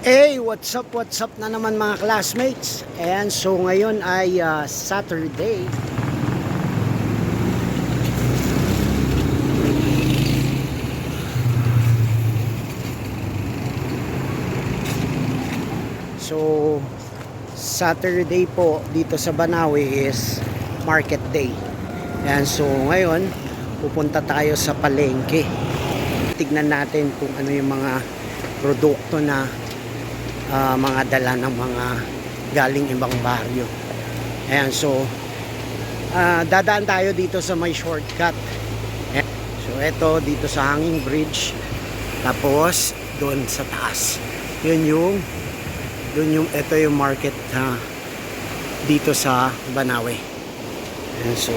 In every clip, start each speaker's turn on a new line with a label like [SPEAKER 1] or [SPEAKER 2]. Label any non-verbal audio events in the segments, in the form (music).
[SPEAKER 1] Hey, what's up, what's up na naman mga classmates? And so ngayon ay ah, Saturday. So, Saturday po dito sa Banawe is market day. And so ngayon, pupunta tayo sa palengke. Tignan natin kung ano yung mga produkto na ah, mga dala ng mga galing ibang baryo. Ayan, so ah, dadaan tayo dito sa may shortcut. Ayan. So ito dito sa Hanging Bridge. Tapos doon sa taas. Yun yung doon yung ito yung market ha, dito sa Banawe. Ayan, so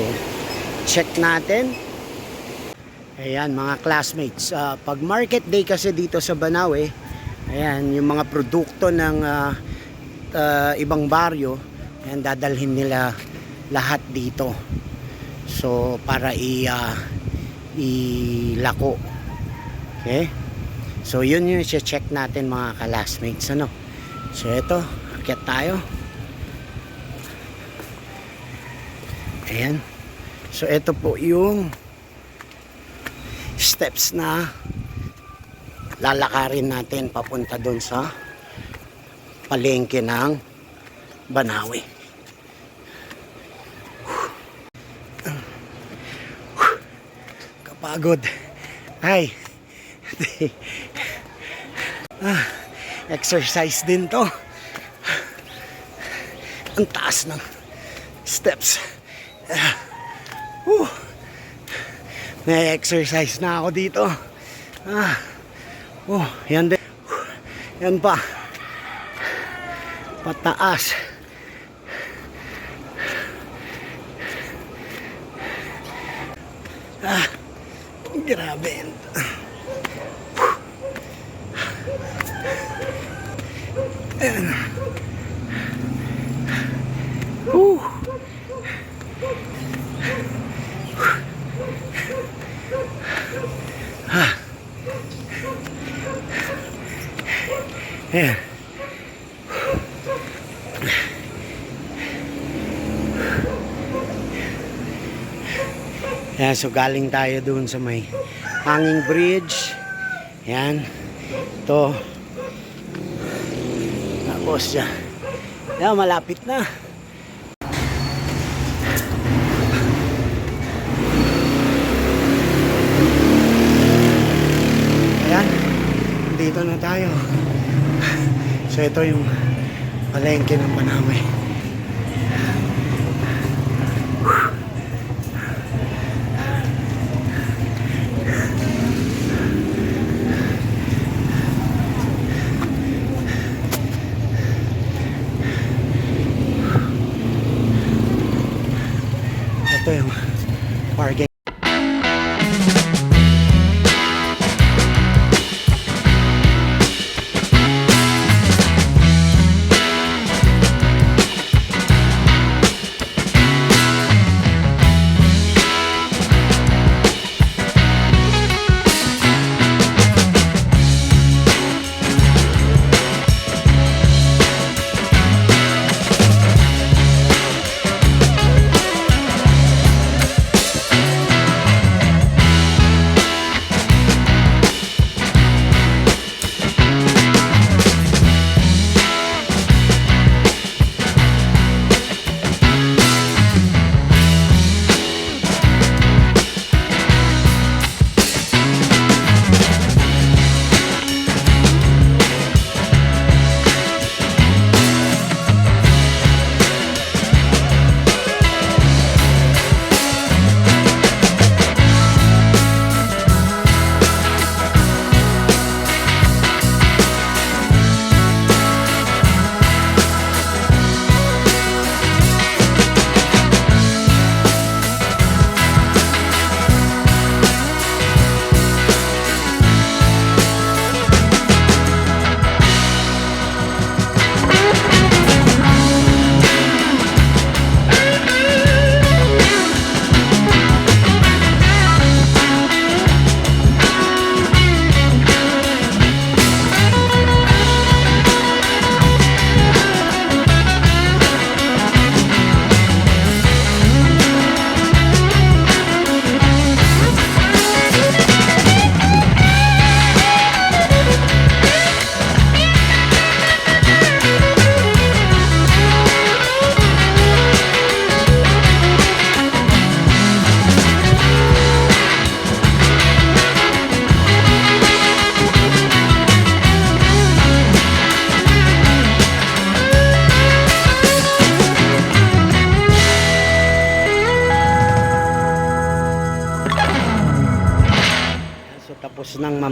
[SPEAKER 1] check natin. Ayan mga classmates, ah, pag market day kasi dito sa Banawe, ayan yung mga produkto ng ah, ah, ibang baryo, ayan dadalhin nila lahat dito. So para i ah, ilako. Okay? So yun yung check natin mga classmates ano. So ito, akyat tayo. Ayan. So ito po yung steps na lalakarin natin papunta doon sa palengke ng Banawi. Kapagod. Ay. ah, exercise din to. Ang taas ng steps. Ah. May exercise na ako dito. Ah. Oh, yan din. Yan pa. Pataas. Ah. Grabe. Ayan. Ayan. Ayan, so galing tayo doon sa may hanging bridge. Ayan. Ito. Tapos yan. Ayan, malapit na. Ayan. Dito na tayo. So ito yung palengke ng Banawe. Ito yung parking.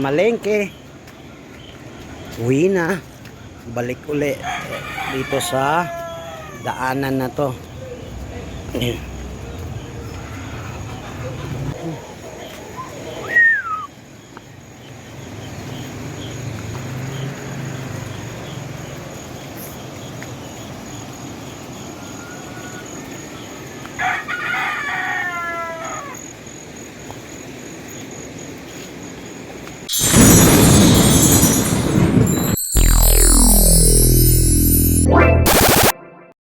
[SPEAKER 1] Palengke. Uwi na. Balik uli dito sa daanan na to. (clears throat)